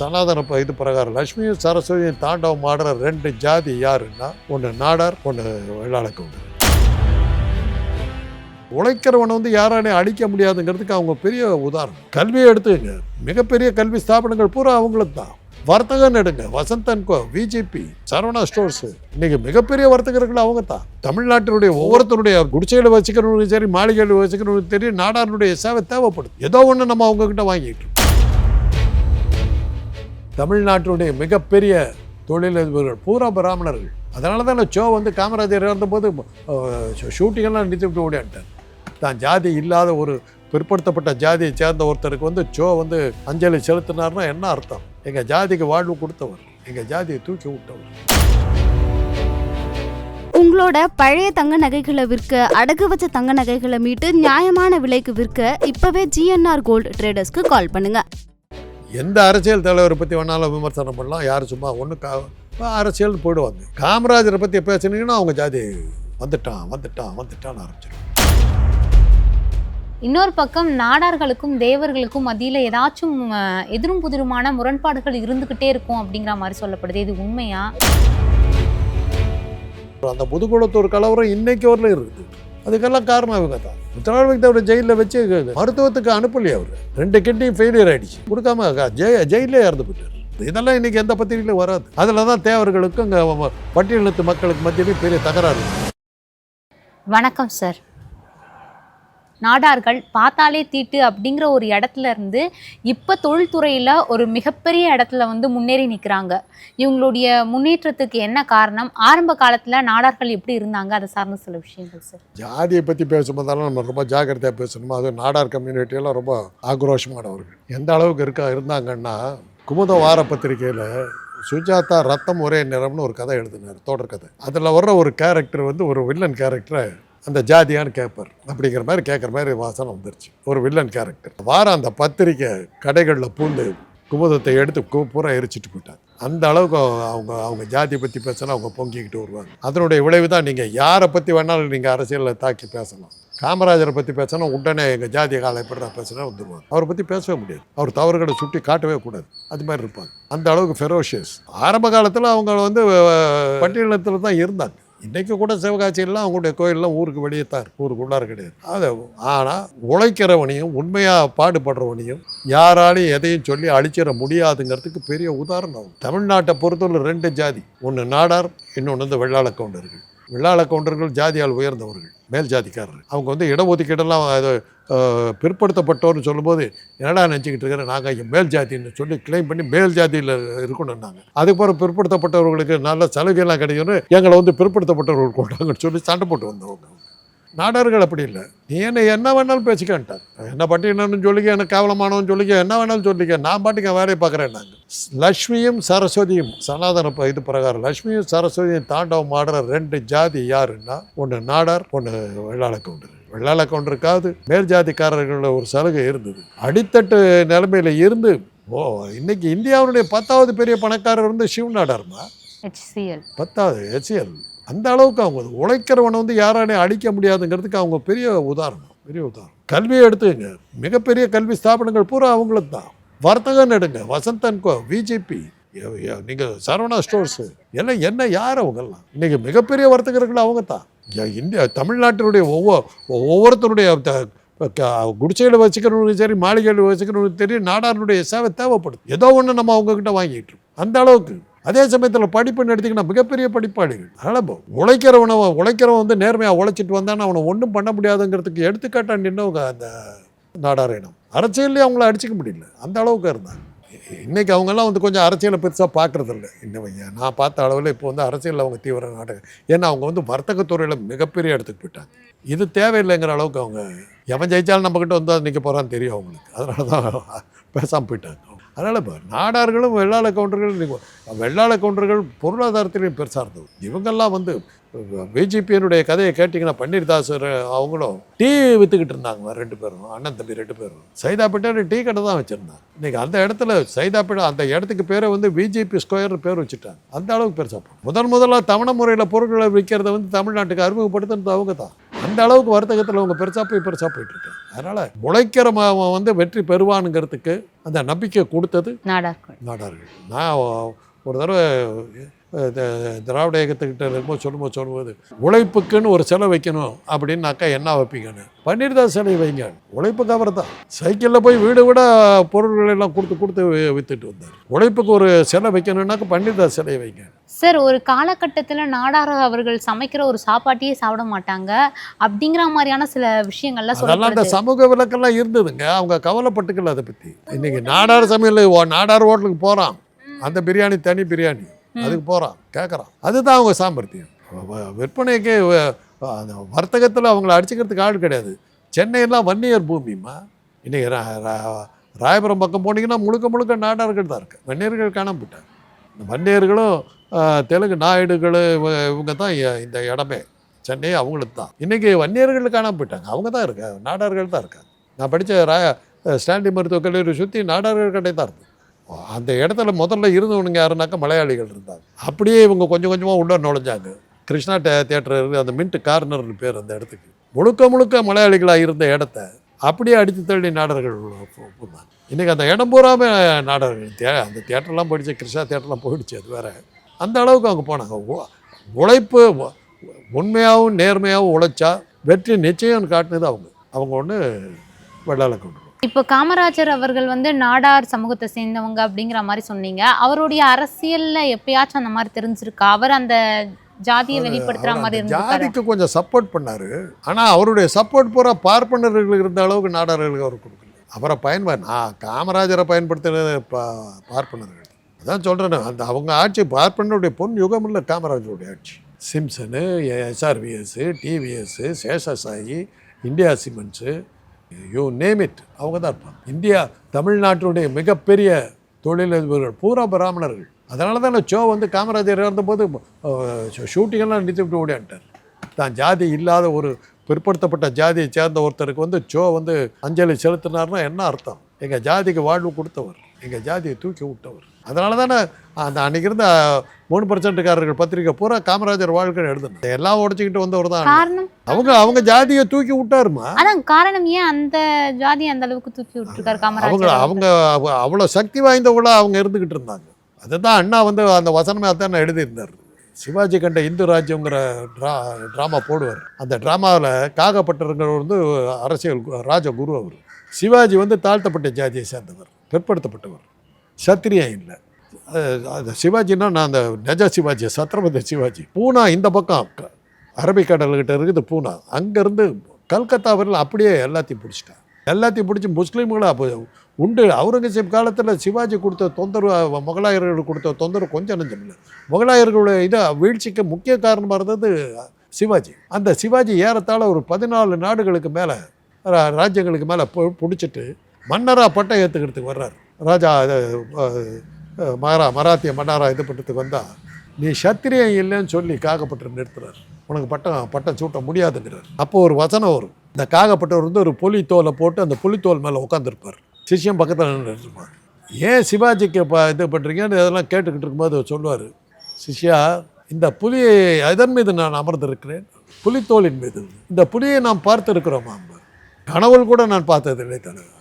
சனாதன ப- இது பிரகாரம் லட்சுமியும் சரஸ்வதியும் தாண்டவம் ஆடுற ரெண்டு ஜாதி யாருன்னா ஒன்று நாடார் ஒன்று வெள்ளாளக்கவுண்டர் உழைக்கிறவனை வந்து யாராலையும் அழிக்க முடியாதுங்கிறதுக்கு அவங்க பெரிய உதாரணம். கல்வியை எடுத்துக்கங்க. மிகப்பெரிய கல்வி ஸ்தாபனங்கள் பூரா அவங்களுக்கு தான். வர்த்தகம் எடுங்க. Vasanthan co VGP Saravana stores. இன்னைக்கு மிகப்பெரிய வர்த்தகர்கள் அவங்க தான். தமிழ்நாட்டினுடைய ஒவ்வொருத்தருடைய குடிசையில் வச்சுக்கிறவங்களுக்கும் சரி மாளிகையில் வச்சுக்கிறவங்களுக்கும் தெரியும் நாடாருடைய சேவை தேவைப்படுது. ஏதோ ஒன்று நம்ம அவங்க கிட்ட வாங்கிட்டு தமிழ்நாட்டினுடைய மிகப்பெரிய தொழிலதிபர்கள் பூரா பிராமணர்கள். அதனால தான் சோ வந்து காமராஜர் இறந்தபோது ஷூட்டிங்கெல்லாம் நிறுத்தி விட்டு ஓடியான்ட்டார் தான் ஜாதி இல்லாத ஒரு பிற்படுத்தப்பட்ட ஜாதியை சேர்ந்த ஒருத்தருக்கு வந்து சோ வந்து அஞ்சலி செலுத்தினார்னா என்ன அர்த்தம்? எங்கள் ஜாதிக்கு வாழ்வு கொடுத்தவர் எங்கள் ஜாதியை தூக்கி விட்டவர். உங்களோட பழைய தங்க நகைகளை விற்க அடகு வச்ச தங்க நகைகளை மீட்டு நியாயமான விலைக்கு விற்க இப்பவே ஜிஎன்ஆர் கோல்டு ட்ரேடர்ஸ்க்கு கால் பண்ணுங்க. எந்த அரசியல் தலைவரை பற்றி வேணாலும் விமர்சனம் பண்ணலாம். யார் சும்மா ஒன்று கா அரசியல் போயிடுவாங்க காமராஜரை பற்றி பேசுனீங்கன்னா அவங்க ஜாதி வந்துட்டான் வந்துட்டான் வந்துட்டான்னு ஆரம்பிச்சிடும் இன்னொரு பக்கம் நாடார்களுக்கும் தேவர்களுக்கும் மத்தியில ஏதாச்சும் எதிரும் புதிருமான முரண்பாடுகள் இருந்துகிட்டே இருக்கும் அப்படிங்கிற மாதிரி சொல்லப்படுது. இது உண்மையா? அந்த முதுகுளத்தூர் கலவரம் இன்னைக்கு வரலும் இருக்குது. அதுக்கெல்லாம் காரணம் இவங்க தான் முத்தநாள் அவரை ஜெயிலில் வச்சு மருத்துவத்துக்கு அனுப்பலையே அவர். ரெண்டு கிட்னியும் ஃபெயிலியர் ஆகிடுச்சு கொடுக்காம ஜெய ஜெயிலே இறந்து போயிட்டார். இதெல்லாம் இன்றைக்கி எந்த பத்திரிகையிலும் வராது. அதில் தான் தேவர்களுக்கும் பட்டியலினத்து மக்களுக்கு மத்தியிலையும் பெரிய தகராறு. வணக்கம் சார் நாடார்கள் பார்த்தாலே தீட்டு அப்படிங்கிற ஒரு இடத்துல இருந்து இப்போ தொழில்துறையில் ஒரு மிகப்பெரிய இடத்துல வந்து முன்னேறி நிற்கிறாங்க இவங்களுடைய முன்னேற்றத்துக்கு என்ன காரணம்? ஆரம்ப காலத்தில் நாடார்கள் எப்படி இருந்தாங்க? அதை சார்ந்த சில விஷயங்கள் சார். ஜாதியை பற்றி பேசும்போதெல்லாம் நம்ம ரொம்ப ஜாக்கிரதையாக பேசணுமா? அது நாடார் கம்யூனிட்டியெல்லாம் ரொம்ப ஆக்ரோஷமானவர்கள். எந்த அளவுக்கு இருக்கா இருந்தாங்கன்னா குமுத வார பத்திரிகையில் சுஜாதா ரத்தம் ஒரே நிறம்னு ஒரு கதை எழுதினார் தொடர் கதை. அதில் வர்ற ஒரு கேரக்டர் வந்து ஒரு வில்லன் கேரக்டரை அந்த ஜாதியான்னு கேட்பார் அப்படிங்கிற மாதிரி கேட்குற மாதிரி வாசனை வந்துருச்சு. ஒரு வில்லன் கேரக்டர் வாரம் அந்த பத்திரிக்கை கடைகளில் பூந்து குமுதத்தை எடுத்து கு- பூரா எரிச்சிட்டு போயிட்டாங்க. அந்த அளவுக்கு அவங்க அவங்க ஜாதியை பற்றி பேசினா அவங்க பொங்கிக்கிட்டு வருவாங்க. அதனுடைய விளைவு தான் நீங்கள் யாரை பற்றி வேணாலும் நீங்கள் அரசியலில் தாக்கி பேசலாம். காமராஜரை பற்றி பேசினா உடனே எங்கள் ஜாதிய காலை எப்படி பேசினா வந்துடுவாங்க அவரை பற்றி பேசவே முடியாது. அவர் தவறுகளை சுட்டி காட்டவே கூடாது. அது மாதிரி இருப்பாங்க. அந்த அளவுக்கு ஃபெரோஷியஸ் ஆரம்ப காலத்தில் அவங்க வந்து பட்டியலத்தில் தான் இருந்தாங்க. இன்றைக்கி கூட சிவகாட்சியெல்லாம் அவங்களுடைய கோயிலெலாம் ஊருக்கு வெளியே தான் ஊருக்குள்ளார கிடையாது. அது ஆனால் உழைக்கிறவனையும் உண்மையாக பாடுபடுறவனையும் யாராலையும் எதையும் சொல்லி அழிச்சிட முடியாதுங்கிறதுக்கு பெரிய உதாரணம். தமிழ்நாட்டை பொறுத்தவரை ரெண்டு ஜாதி ஒன்று நாடார் இன்னொன்று வந்து வெள்ளாள கவுண்டர்கள். வெள்ளாள கவுண்டர்கள் ஜாதியால் உயர்ந்தவர்கள் மேல் ஜாதிக்காரர் அவங்க வந்து இடஒதுக்கீடெல்லாம் அது பிற்படுத்தப்பட்டோர்னு சொல்லும்போது என்னடா நினச்சிக்கிட்டு இருக்கிற நாங்கள் இங்கே மேல் ஜாதின்னு சொல்லி கிளைம் பண்ணி மேல் ஜாதியில் இருக்கணும்னாங்க அதுக்கப்புறம் பிற்படுத்தப்பட்டவர்களுக்கு நல்ல சலுகைலாம் கிடைக்கும்னு எங்களை வந்து பிற்படுத்தப்பட்டவர்கள் கொண்டாங்கன்னு சொல்லி சண்டை போட்டு வந்தவங்க. நாடார்கள் அப்படி இல்லை. நீ என்ன என்ன வேணாலும் பேசிக்கன்ட்டார் என்ன பட்டியலன்னு சொல்லிக்க என்ன கேவலமானவன் சொல்லிக்க என்ன வேணாலும் சொல்லிக்க நான் பாட்டுக்கு வேலையை பார்க்குறேன் நாங்கள் லக்ஷ்மியும் சரஸ்வதியும் சனாதன இது பிரகாரம். லக்ஷ்மியும் சரஸ்வதியும் தாண்டவம் ஆடுற ரெண்டு ஜாதி யாருன்னா ஒன்று நாடார் ஒன்று வெள்ளாள கவுண்டர். வெள்ளாள கவுண்டருக்காவது மேல் ஜாதிக்காரர்களோட ஒரு சலுகை இருந்தது. அடித்தட்டு நிலைமையில இருந்து ஓ இன்னைக்கு இந்தியாவுடைய பத்தாவது பெரிய பணக்காரர் வந்து சிவ நாடார்மா பத்தாவது ஹெச்சிஎல் அந்த அளவுக்கு அவங்க உழைக்கிறவனை வந்து யாரானே அழிக்க முடியாதுங்கிறதுக்கு அவங்க பெரிய உதாரணம் பெரிய உதாரணம். கல்வியை எடுத்துக்கங்க. மிகப்பெரிய கல்வி ஸ்தாபனங்கள் பூரா அவங்களுக்கு தான். வர்த்தகம் எடுங்க. வசந்தன் கோ விஜிபி நீங்கள் சரவணா ஸ்டோர்ஸு. எல்லாம் என்ன யார் அவங்கெல்லாம்? இன்றைக்கி மிகப்பெரிய வர்த்தகர்கள் அவங்க தான். இந்தியா தமிழ்நாட்டினுடைய ஒவ்வொரு ஒவ்வொருத்தருடைய த- க- குடிசையில் வச்சுக்கிறவங்களுக்கும் சரி மாளிகையில் வச்சுக்கணும்னு தெரியும் நாடாருடைய சேவை தேவைப்படுது. ஏதோ ஒன்று நம்ம அவங்கக்கிட்ட வாங்கிட்டு அந்த அளவுக்கு அதே சமயத்தில் படிப்புன்னு எடுத்திங்கன்னா மிகப்பெரிய படிப்பாளிகள். அதனால் இப்போ உழைக்கிறவனை உழைக்கிறவன் வந்து நேர்மையாக உழைச்சிட்டு வந்தான்னு அவனை ஒன்றும் பண்ண முடியாதுங்கிறதுக்கு எடுத்துக்காட்டாக நின்னவங்க அந்த நாடார் அரசியல்லையும் அவங்கள அடிச்சிக்க முடியல. அந்த அளவுக்கு இருந்தாங்க. இன்றைக்கி அவங்கெல்லாம் வந்து கொஞ்சம் அரசியலை பெருசாக பார்க்குறதில்ல இன்னவங்க நான் பார்த்த அளவில் இப்போ வந்து அரசியலில் அவங்க தீவிர நாடகம். ஏன்னா அவங்க வந்து வர்த்தகத்துறையில் மிகப்பெரிய இடத்துக்கு போயிட்டாங்க. இது தேவையில்லைங்கிற அளவுக்கு அவங்க எவன் ஜெயிச்சாலும் நம்மக்கிட்ட வந்து நிற்க போகிறான்னு தெரியும் அவங்களுக்கு. அதனால தான் பேசாமல் போயிட்டாங்க. அதனால் இப்போ நாடார்களும் வெள்ளாள கவுண்டர்கள் வெள்ளாள கவுண்டர்கள் பொருளாதாரத்திலையும் பெருசாக இருந்தது இவங்கெல்லாம் வந்து பிஜேபியினுடைய கதையை கேட்டிங்கன்னா பன்னீர்தாசர் அவங்களும் டீ விற்றுக்கிட்டு இருந்தாங்க ரெண்டு பேரும் அண்ணன் தம்பி ரெண்டு பேரும். சைதாப்பேட்டை டீ கடை தான் வச்சுருந்தாங்க. இன்றைக்கி அந்த இடத்துல சைதாப்பேட்டை அந்த இடத்துக்கு பேரை வந்து பிஜேபி ஸ்கொயர் பேர் வச்சுட்டாங்க. அந்த அளவுக்கு பெருசாக முதன் முதலாக தவணை முறையில் பொருட்களை விற்கிறத வந்து தமிழ்நாட்டுக்கு அறிமுகப்படுத்துனது அவங்க தான் அந்த அளவுக்கு வர்த்தகத்தில் அவங்க பெருசாக போய் பெருசாக போயிட்டு இருக்காங்க அதனால் உழைக்கிறவன் வந்து வெற்றி பெறுவானுங்கிறதுக்கு அந்த நம்பிக்கை கொடுத்தது நாடார்கள். நாடார்கள். நான் ஒரு தடவை திராவிட இயக்கத்துக்கிட்ட இருக்கும்போது சொல்லும்போது சொல்லும்போது உழைப்புக்குன்னு ஒரு சிலை வைக்கணும் அப்படின்னாக்கா என்ன வைப்பீங்கன்னு. பன்னீர்தாஸ் சிலை வைங்க. உழைப்புக்கு அவர் தான். சைக்கிளில் போய் வீடு விட பொருள்கள் எல்லாம் கொடுத்து கொடுத்து வி- வித்துட்டு வந்தார். உழைப்புக்கு ஒரு சிலை வைக்கணும்னாக்கா பன்னீர்தாஸ் சிலை வைங்க. சார் ஒரு காலகட்டத்தில் நாடார் அவர்கள் சமைக்கிற ஒரு சாப்பாட்டையே சாப்பிட மாட்டாங்க. அப்படிங்கிற மாதிரியான சில விஷயங்கள்லாம் அந்த சமூக விளக்கெல்லாம் இருந்ததுங்க. அவங்க கவலைப்பட்டுக்கல அதை பற்றி இன்னைக்கு நாடார் சமையல் நாடார் ஹோட்டலுக்கு போகிறான் அந்த பிரியாணி தனி பிரியாணி. அதுக்கு போகிறான் கேட்குறான் அதுதான் அவங்க சாமர்த்தியம் விற்பனைக்கு அந்த வர்த்தகத்தில் அவங்கள அடிச்சுக்கிறதுக்கு ஆள் கிடையாது. சென்னையெல்லாம் வன்னியர் பூமிம்மா. ரா- ராயபுரம் பக்கம் போனீங்கன்னா முழுக்க முழுக்க நாடார்கள் தான் இருக்கு. வன்னியர்கள் காணாம போயிட்டாங்க. இந்த வன்னியர்களும் தெலுங்கு நாயுடுகள் இவங்க தான் இந்த இடமே. சென்னை அவங்களுக்கு தான். இன்றைக்கி வன்னியர்கள் காணாம போயிட்டாங்க. அவங்க தான் இருக்காங்க நாடார்கள் தான் இருக்காங்க. நான் படித்த ரா ஸ்டான்லி மருத்துவக் கல்லூரி சுற்றி நாடார்கள் கடை தான் இருக்கு அந்த இடத்துல முதல்ல இருந்தவனுங்க யாருனாக்கா மலையாளிகள் இருந்தாங்க. அப்படியே இவங்க கொஞ்சம் கொஞ்சமாக உள்ளே நுழைஞ்சாங்க. கிருஷ்ணா டே தேட்டர் இருக்குது அந்த மின்ட் கார்னர்னு பேர் அந்த இடத்துக்கு. முழுக்க முழுக்க மலையாளிகளாக இருந்த இடத்த அப்படியே அடித்து தள்ளி நாடர்கள் இன்றைக்கி அந்த இடம் பூராமே நாடர்கள். தே அந்த தேட்டர்லாம் போயிடுச்சு கிருஷ்ணா தேட்டர்லாம் போயிடுச்சு அது வேறு. அந்த அளவுக்கு அவங்க போனாங்க. உழைப்பு உண்மையாகவும் நேர்மையாகவும் உழைச்சா வெற்றி நிச்சயம் காட்டினது அவங்க. அவங்க ஒன்று வெள்ளாள கொண்டு இப்போ காமராஜர் அவர்கள் வந்து நாடார் சமூகத்தை சேர்ந்தவங்க அப்படிங்கிற மாதிரி சொன்னீங்க. அவருடைய அரசியல்ல எப்பயாச்சும் அந்த மாதிரி தெரிஞ்சிருக்கா? அவர் அந்த ஜாதியை வெளிப்படுத்துற அவர் மாதிரி ஜாதிக்கு கொஞ்சம் சப்போர்ட் பண்ணாரு. ஆனால் அவருடைய சப்போர்ட் பூரா பார்ப்பனர்களுக்கு இருந்த அளவுக்கு நாடார்களுக்கு அவர் கொடுக்கல. அவரை பயன்படு நான் காமராஜரை பயன்படுத்தினது பா பார்ப்பனர்கள். அதான் சொல்கிறேன் அந்த அவங்க ஆட்சி பார்ப்பனுடைய பொன் யுகம் இல்லை காமராஜருடைய ஆட்சி. Simpson SRVS TVS Seshasayee India cements you name it அவங்க தான் இருப்பாங்க. இந்தியா தமிழ்நாட்டினுடைய மிகப்பெரிய தொழிலதிபர்கள் பூரா பிராமணர்கள். அதனால தான் சோ வந்து காமராஜர் இறந்தபோது ஷூட்டிங்கெல்லாம் நிறுத்தி விட்டு ஓடியான்ட்டார் தான் ஜாதி இல்லாத ஒரு பிற்படுத்தப்பட்ட ஜாதியை சேர்ந்த ஒருத்தருக்கு வந்து சோ வந்து அஞ்சலி செலுத்தினார்னா என்ன அர்த்தம்? எங்கள் ஜாதிக்கு வாழ்வு கொடுத்தவர். எங்கள் ஜாதியை தூக்கி விட்டவர். அதனால தானே அந்த அன்னைக்கு இருந்த மூணு பர்சன்ட்டுக்காரர்கள் பத்திரிக்கை பூரா காமராஜர் வாழ்க்கை எழுதுனது எல்லாம் உடச்சிக்கிட்டு வந்தவர் தான் அவங்க அவங்க ஜாதியை தூக்கி விட்டாருமா? அதான் காரணம் ஏன் அந்த ஜாதி அந்த அளவுக்கு தூக்கி விட்டுருக்காரு அவங்க காமராஜர் அவங்க அவ- அவ்வளோ சக்தி வாய்ந்தவங்களா அவங்க இருந்துக்கிட்டு இருந்தாங்க. அதுதான் அண்ணா வந்து அந்த வசனமே அதான் எழுதியிருந்தார். சிவாஜி கண்ட இந்து ராஜ்யங்கிற ட்ரா ட்ராமா போடுவார். அந்த ட்ராமாவில் காகப்பட்டருங்கிறவர் வந்து அரசியல் ராஜகுரு அவர். சிவாஜி வந்து தாழ்த்தப்பட்ட ஜாதியை சேர்ந்தவர். பிற்படுத்தப்பட்டவர். சத்திரியா இல்லை. அது- அது சிவாஜின்னா நான் அந்த நஜா சிவாஜி சத்ரபதி சிவாஜி பூனா இந்த பக்கம் அரபிக்கடல்கிட்ட இருக்குது பூனா. அங்கேருந்து கல்கத்தா வரையில் அப்படியே எல்லாத்தையும் பிடிச்சிட்டாங்க. எல்லாத்தையும் பிடிச்சி முஸ்லீம்களை அப்போ உண்டு. அவுரங்கசீப் காலத்தில் சிவாஜி கொடுத்த தொந்தரவு முகலாயர்கள் கொடுத்த தொந்தரவு கொஞ்சம் நஞ்சம் இல்லை. முகலாயர்களுடைய இதை வீழ்ச்சிக்கு முக்கிய காரணமாக இருந்தது சிவாஜி. அந்த சிவாஜி ஏறத்தாழ ஒரு பதினாலு நாடுகளுக்கு மேலே ராஜ்யங்களுக்கு மேலே பிடிச்சிட்டு மன்னராக பட்டம் ஏற்றுக்கிறதுக்கு வர்றார். ராஜா இது, அஹ், மராத்திய மன்னாரா இது பண்ணுறதுக்கு வந்தால் நீ சத்திரியம் இல்லைன்னு சொல்லி காகப்பட்டு நிறுத்துறாரு. உனக்கு பட்டம் பட்டம் சூட்ட முடியாதுங்கிறார். அப்போ ஒரு வசனம் வரும். இந்த காகப்பட்டவர் வந்து ஒரு புலி தோலை போட்டு அந்த புலித்தோல் மேலே உட்காந்துருப்பார் சிஷ்யம் பக்கத்தில் நின்றுருப்பார் ஏன் சிவாஜிக்கு இப்போ இது பண்ணுறீங்கன்னு இதெல்லாம் கேட்டுக்கிட்டு இருக்கும்போது சொல்லுவார் சிஷ்யா இந்த புலியை எதன் மீது நான் அமர்ந்திருக்கிறேன்? புலித்தோலின் மீது. இந்த புலியை நாம் பார்த்திருக்கிறோமா? கனவுள் கூட நான் பார்த்ததில்லை தலைவர்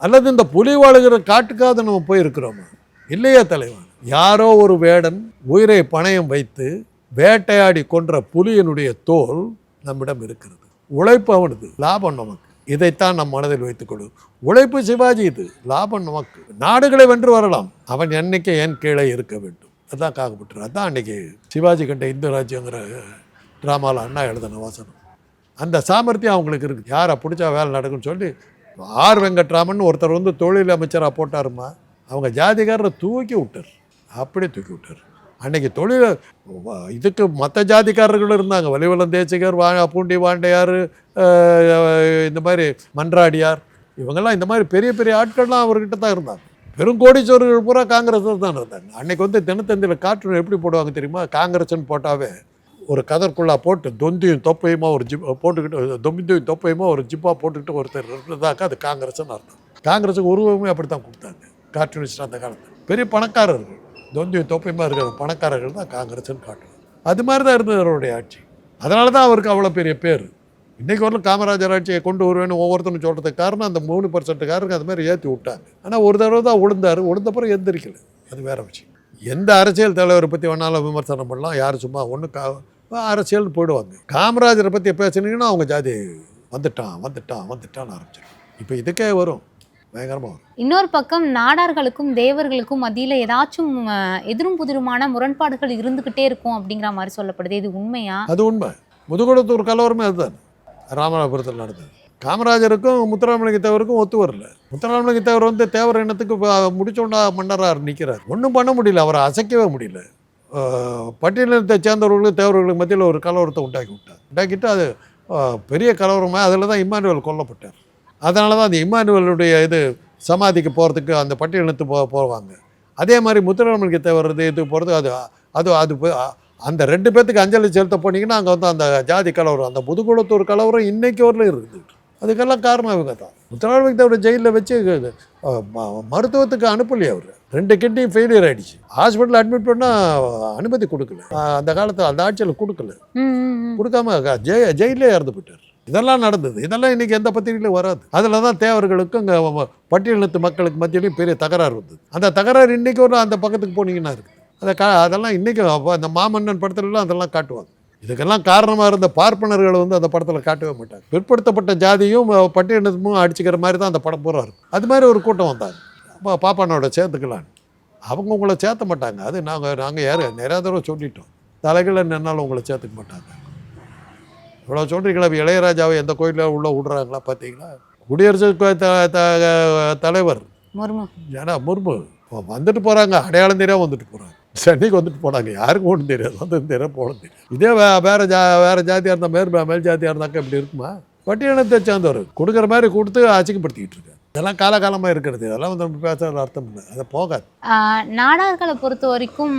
அல்லது இந்த புலி வாழுகிற காட்டுக்காவது நம்ம போயிருக்கிறோமா? இல்லையா தலைவன்? யாரோ ஒரு வேடன் உயிரை பணயம் வைத்து வேட்டையாடி கொன்ற புலியினுடைய தோல் நம்மிடம் இருக்கிறது. உழைப்பு அவனது லாபம் நமக்கு. இதைத்தான் நம் மனதில் வைத்துக்கொள்ளு உழைப்பு சிவாஜி இது லாபம் நமக்கு. நாடுகளை வென்று வரலாம். அவன் என்னைக்கு என் கீழே இருக்க வேண்டும்? அதான் காக்கப்பட்டு அதான் அன்னைக்கு சிவாஜி கண்ட இந்து ராஜ்யங்கிற ட்ராமாவில் அண்ணா எழுதின வாசனம். அந்த சாமர்த்தியம் அவங்களுக்கு இருக்குது யாரை பிடிச்சா வேலை நடக்கும்னு சொல்லி ஆர் வெங்கட்ராமன் ஒருத்தர் வந்து தொழில் அமைச்சராக போட்டாருமா? அவங்க ஜாதிக்காரரை தூக்கி விட்டார். அப்படியே தூக்கி விட்டார். அன்னைக்கு தொழில் இதுக்கு மற்ற ஜாதிக்காரர்களும் இருந்தாங்க. வலிவலம் தேசிகர் வா பூண்டி வாண்டையார் இந்த மாதிரி மன்றாடியார் இவங்கெல்லாம் இந்த மாதிரி பெரிய பெரிய ஆட்கள்லாம் அவர்கிட்ட தான் இருந்தாங்க. பெரும் கோடிச்சோர்கள் பூரா காங்கிரஸ் தான் இருந்தாங்க. அன்னைக்கு வந்து தினத்தந்தியில் கார்ட்டூன் எப்படி போடுவாங்க தெரியுமா? காங்கிரஸ்ன்னு போட்டாவே ஒரு கதற்குள்ளா போட்டு தொந்தியும் தொப்பையுமா ஒரு ஜிப் போட்டுக்கிட்டு தொம்பிந்தியும் தொப்பையுமா ஒரு ஜிப்பாக போட்டுக்கிட்டு ஒருத்தர் இருந்ததாக்கா அது காங்கிரஸ்னு அர்த்தம். காங்கிரஸுக்கு உருவமே அப்படி தான் கொடுத்தாங்க கார்ட்டூனிஸ்ட் அந்த காலத்தில். பெரிய பணக்காரர்கள் தொந்தியும் தொப்பையுமா இருக்கிற பணக்காரர்கள் தான் காங்கிரஸ்னு காட்டுவாங்க. அது மாதிரி தான் இருந்தது அவருடைய ஆட்சி. அதனால தான் அவருக்கு அவ்வளோ பெரிய பேர். இன்றைக்கி வரலும் காமராஜர் ஆட்சியை கொண்டு வருவேன்னு ஒவ்வொருத்தரும் சொல்கிறதுக்கு காரணம் அந்த மூணு பர்சன்ட்டுக்காரருக்கு அது மாதிரி ஏற்றி விட்டாங்க. ஆனால் ஒரு தடவை தான் விழுந்தார் உளுந்தப்புறம் எந்திரிக்கல. அது வேறு விஷயம். எந்த அரசியல் தலைவரை பற்றி வேணாலும் விமர்சனம் பண்ணலாம். யார் சும்மா ஒன்று கா அரசியல் போயிடுவாங்க. காமராஜரை பற்றி பேசுனீங்கன்னா அவங்க ஜாதி வந்துட்டான் வந்துட்டான் வந்துட்டான்னு ஆரம்பிச்சிடும் இப்போ இதுக்கே வரும். பயங்கரமாக வரும். இன்னொரு பக்கம் நாடார்களுக்கும் தேவர்களுக்கும் மத்தியில ஏதாச்சும் எதிரும் புதிருமான முரண்பாடுகள் இருந்துகிட்டே இருக்கும் அப்படிங்கிற மாதிரி சொல்லப்படுது. இது உண்மையா? அது உண்மை. முதுகுளத்தூர் கலவரமே அதுதான். ராமநாதபுரத்தில் நடந்தது. காமராஜருக்கும் முத்துராமலிங்க தேவருக்கும் ஒத்து வரல. முத்துராமலிங்க தேவர் வந்து தேவர் இனத்துக்கு முடிச்சோண்டா மன்னரார் நிற்கிறார் ஒன்றும் பண்ண முடியல. அவரை அசைக்கவே முடியல. பட்டியலினத்தை சேர்ந்தவர்களுக்கு தேவர்களுக்கு மத்தியில் ஒரு கலவரத்தை உண்டாக்கி விட்டார். உண்டாக்கிட்டு அது பெரிய கலவரமாக அதில் தான் இம்மானுவல் கொல்லப்பட்டார். அதனால தான் அந்த இம்மானுவலுடைய இது சமாதிக்கு போகிறதுக்கு அந்த பட்டியலினத்து போ போவாங்க. அதே மாதிரி முத்துராமலிங்க தேவர் இது இது போகிறது அது அது அது அந்த ரெண்டு பேர்த்துக்கு அஞ்சலி செலுத்த போனீங்கன்னா அங்கே வந்து அந்த ஜாதி கலவரம் அந்த புதுக்குளத்தூர் கலவரம் இன்னைக்கு வரலும் இருக்குது. அதுக்கெல்லாம் காரணம் இவங்க தான். முத்துராமலிங்க தேவர் ஜெயிலில் வச்சு மருத்துவத்துக்கு அனுப்பலையே அவர். ரெண்டு கிட்னியும் ஃபெயிலியர் ஆயிடுச்சு. ஹாஸ்பிட்டல் அட்மிட் பண்ணால் அனுமதி கொடுக்கல. அந்த காலத்தில் அந்த ஆட்சியில் கொடுக்கல. கொடுக்காம ஜெய ஜெயிலே இறந்து போயிட்டார். இதெல்லாம் நடந்தது. இதெல்லாம் இன்னைக்கு எந்த பத்திரிகையிலும் வராது. அதில் தான் தேவர்களுக்கும் இங்கே பட்டியலினத்து மக்களுக்கு மத்தியிலையும் பெரிய தகராறு வந்தது. அந்த தகராறு இன்னைக்கு ஒரு அந்த பக்கத்துக்கு போனீங்கன்னா இருக்குது. அதை கா அதெல்லாம் இன்னைக்கு அப்போ அந்த மாமன்னன் படத்துலலாம் அதெல்லாம் காட்டுவாங்க. இதுக்கெல்லாம் காரணமாக இருந்த பார்ப்பனர்களை வந்து அந்த படத்தில் காட்டவே மாட்டாங்க. பிற்படுத்தப்பட்ட ஜாதியும் பட்டியலினமும் அடிச்சுக்கிற மாதிரி தான் அந்த படம் பூரா இருக்கும் அது மாதிரி ஒரு கூட்டம் வந்தாங்க. பாப்பானோட சேர்த்துக்கலான்னு. அவங்க உங்களை சேர்த்த மாட்டாங்க. அது நாங்கள் நாங்கள் யார்? நிறையா தடவை சொல்லிட்டோம். தலைகளை நின்னாலும் உங்களை சேர்த்துக்க மாட்டாங்க. இவ்வளோ சொல்கிறீங்களா இளையராஜாவை எந்த கோயிலில் உள்ள விடுறாங்களா பார்த்தீங்களா? குடியரசு தலைவர். ஏன்னா முர்மு. வந்துட்டு போகிறாங்க அடையாளம் தெரியாம வந்துட்டு போகிறாங்க சென்னைக்கு வந்துட்டு போனாங்க. யாருக்கும் ஒன்றும் தெரியாது. வந்து தெரியாது போனது தெரியும் இதே வே வேறு ஜா வேறு ஜாதியாக இருந்தால் மேல் மேல் ஜாதியாக இருந்தாக்கா இப்படி இருக்குமா? பட்டியலத்தை சேர்ந்தவர். கொடுக்குற மாதிரி கொடுத்து அசிங்கப்படுத்திக்கிட்டு இருக்காரு. இதெல்லாம் காலகாலமாக இருக்கிறது. இதெல்லாம் வந்து நம்ம பேசுகிற அர்த்தம் இல்லை. அதை போகாது. நாடார்களை பொறுத்த வரைக்கும்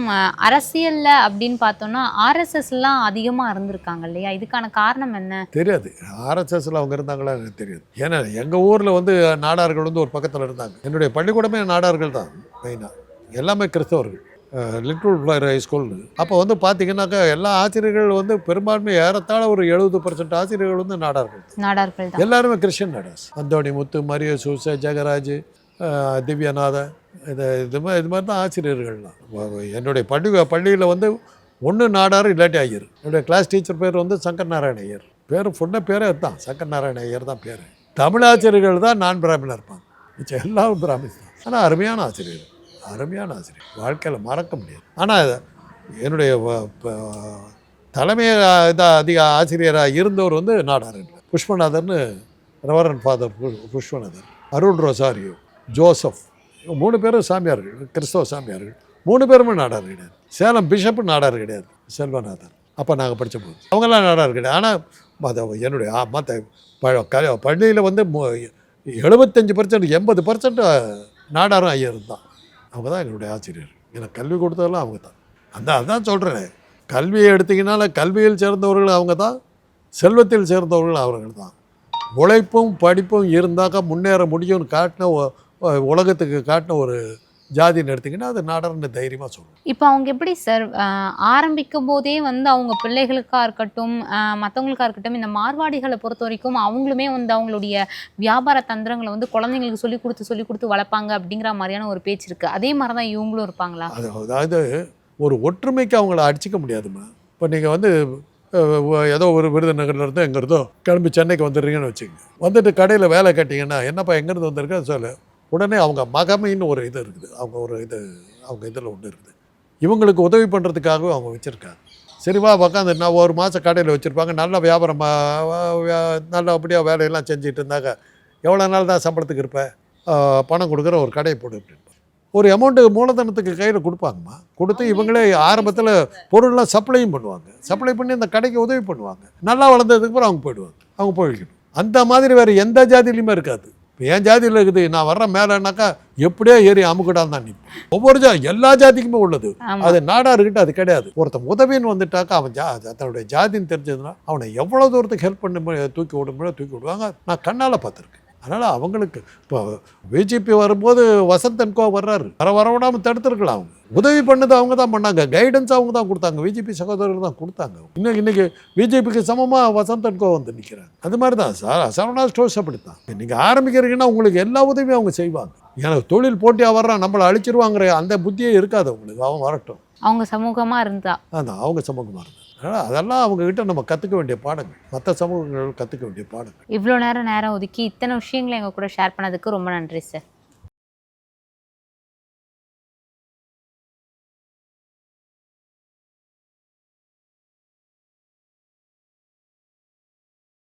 அரசியல்ல அப்படின்னு பார்த்தோம்னா ஆர்எஸ்எஸ்லாம் அதிகமா இருந்திருக்காங்க இல்லையா? இதுக்கான காரணம் என்ன? தெரியாது. ஆர்எஸ்எஸ்ல அவங்க இருந்தாங்களா? எனக்கு தெரியாது. ஏன்னா எங்கள் ஊரில் வந்து நாடார்கள் வந்து ஒரு பக்கத்தில் இருந்தாங்க. என்னுடைய பள்ளிக்கூடமே நாடார்கள் தான் மெயினாக எல்லாமே கிறிஸ்தவர்கள். லிட்டில் ஃப்ளவர் ஹை ஸ்கூல்னு அப்போ வந்து பார்த்தீங்கன்னாக்கா எல்லா ஆசிரியர்கள் வந்து பெரும்பான்மை ஏறத்தாழ ஒரு எழுபது பர்சன்ட் ஆசிரியர்கள் வந்து நாடார்கள். தான். நாடார்கள் தான். எல்லாருமே கிறிஸ்டியன் நாடாஸ் அந்தோணி முத்து மரிய சூச ஜெகராஜ் அஹ், திவ்யாநாதன் இது இது மாதிரி இது மாதிரி தான் ஆசிரியர்கள்லாம் என்னுடைய பள்ளி பள்ளியில் வந்து ஒன்று நாடார் இல்லாட்டி ஐயர். என்னுடைய கிளாஸ் டீச்சர் பேர் வந்து சங்கர் நாராயண ஐயர். பேர் பொண்ண பேரே அதுதான். சங்கர் நாராயண ஐயர் தான் பேர். தமிழ் ஆசிரியர்கள் தான் நான் பிராமணர் இருப்பாங்க. மிச்சம் எல்லாரும் பிராமின்ஸ் தான். ஆனால் அருமையான ஆசிரியர் அருமையான ஆசிரியர். வாழ்க்கையில் மறக்க முடியாது. ஆனால் என்னுடைய தலைமை இதாக அதிக ஆசிரியராக இருந்தவர் வந்து நாடார் புஷ்பநாதர்னு reverend father Pushpanathar Arul Rosario Joseph மூணு பேரும் சாமியார்கள் கிறிஸ்தவ சாமியார்கள். மூணு பேருமே நாடார் கிடையாது. சேலம் பிஷப்பு நாடார் கிடையாது செல்வநாதர். அப்போ நாங்கள் படித்த போது அவங்கெல்லாம் நாடார் கிடையாது. ஆனால் மத என்னுடைய மற்ற ப க பள்ளியில் வந்து எழுபத்தஞ்சு பர்சன்ட் எண்பது பர்சன்ட் நாடாரும் ஐயர் தான் அவங்க தான் எங்களுடைய ஆசிரியர். எனக்கு கல்வி கொடுத்ததெல்லாம் அவங்க தான். அந்த அதுதான் சொல்கிறேன் கல்வியை எடுத்திங்கனால கல்வியில் சேர்ந்தவர்கள் அவங்க தான் செல்வத்தில் சேர்ந்தவர்கள் அவர்கள் தான். உழைப்பும் படிப்பும் இருந்தாக்கா முன்னேற முடியும்னு காட்டின உலகத்துக்கு காட்டின ஒரு ஜாதின்னு எடுத்திங்கன்னா அது நாடர்னு தைரியமாக சொல்லணும் இப்போ அவங்க எப்படி சார் ஆரம்பிக்கும் போதே வந்து அவங்க பிள்ளைகளுக்கா இருக்கட்டும் ஆஹ் மத்தவங்களுக்கா இருக்கட்டும் இந்த மார்வாடிகளை பொறுத்த வரைக்கும் அவங்களுமே வந்து அவங்களுடைய வியாபார தந்திரங்களை வந்து குழந்தைங்களுக்கு சொல்லி கொடுத்து சொல்லி கொடுத்து வளர்ப்பாங்க அப்படிங்கிற மாதிரியான ஒரு பேச்சு இருக்கு. அதே மாதிரி தான் இவங்களும் இருப்பாங்களா? அது அதாவது ஒரு ஒற்றுமைக்கு அவங்கள அடிச்சிக்க முடியாதும்மா. இப்போ நீங்கள் வந்து ஏதோ ஒரு விருதுநகர்ல இருந்து எங்கே இருந்தோ கிளம்பி சென்னைக்கு வந்துடுறீங்கன்னு வச்சுக்கோங்க. வந்துட்டு கடையில் வேலை கேட்டிங்கன்னா என்னப்பா எங்கேருந்து வந்திருக்க? சொல்லு. உடனே அவங்க மகமைன்னு ஒரு இது இருக்குது. அவங்க ஒரு இது அவங்க இதில் ஒன்று இருக்குது. இவங்களுக்கு உதவி பண்ணுறதுக்காகவே அவங்க வச்சுருக்காங்க. சரிவா உக்காந்து நான் ஒரு மாதம் கடையில் வச்சுருப்பாங்க. நல்ல வியாபாரம் ஆ, வா- வியா- நல்லபடியாக வேலையெல்லாம் செஞ்சுட்டு இருந்தாங்க. எவ்வளோ நாள் தான் சம்பளத்துக்கு இருப்ப? ஆ, பணம் கொடுக்குற ஒரு கடையை போடு அப்படின்னு ஒரு அமௌண்ட்டு மூலதனத்துக்கு கையில் கொடுப்பாங்கம்மா. கொடுத்து இவங்களே ஆரம்பத்தில் பொருள்லாம் சப்ளையும் பண்ணுவாங்க. சப்ளை பண்ணி அந்த கடைக்கு உதவி பண்ணுவாங்க. நல்லா வளர்ந்ததுக்கு அப்புறம் அவங்க போயிடுவாங்க. அவங்க போய்க்கணும். அந்த மாதிரி வேறு எந்த ஜாதியிலையுமே இருக்காது. இப்போ என் ஜாதியில் இருக்குது. நான் வர்றேன் மேலேனாக்கா எப்படியோ ஏறி அமுக்கிடான் தான் நிற்பேன் ஒவ்வொரு ஜா எல்லா ஜாதிக்குமே உள்ளது. அது நாடாருக்கிட்ட அது கிடையாது. ஒருத்தன் உதவின்னு வந்துட்டாக்கா அவன் ஜா தன்னுடைய ஜாதின்னு தெரிஞ்சதுன்னா அவனை எவ்வளோ தூரத்துக்கு ஹெல்ப் பண்ண தூக்கி விட முடியும் தூக்கி விடுவாங்க. நான் கண்ணால் பார்த்துருக்கேன். அதனால் அவங்களுக்கு இப்போ பிஜேபி வரும்போது வசந்தன் கோ வர்றாரு. வர வர விடாமல் தடுத்துருக்கலாம் அவங்க. உதவி பண்ணது அவங்க தான் பண்ணாங்க. கைடன்ஸ் அவங்க தான் கொடுத்தாங்க. பிஜேபி சகோதரர்கள் தான் கொடுத்தாங்க. இன்னைக்கு இன்னைக்கு பிஜேபிக்கு சமமாக வசந்தன் கோ வந்து நிற்கிறாங்க அது மாதிரி தான் சார். சரவணா ஸ்டோர்ஸ் அப்படித்தான். நீங்கள் ஆரம்பிக்கிறீங்கன்னா உங்களுக்கு எல்லா உதவியும் அவங்க செய்வாங்க. எனக்கு தொழில் போட்டியாக வர்றான் நம்மளை அழிச்சிருவாங்கிற அந்த புத்தியே இருக்காது அவங்களுக்கு. அவன் வரட்டும். அவங்க சமூகமா இருந்தா. அதான் அவங்க சமூகமாக இருந்தாங்க அதனால் அதெல்லாம் அவங்கக்கிட்ட நம்ம கற்றுக்க வேண்டிய பாடங்கள். மற்ற சமூகங்கள் கற்றுக்க வேண்டிய பாடங்கள். இவ்வளோ நேரம் நேரம் ஒதுக்கி இத்தனை விஷயங்களை எங்கள் கூட ஷேர் பண்ணதுக்கு ரொம்ப நன்றி சார்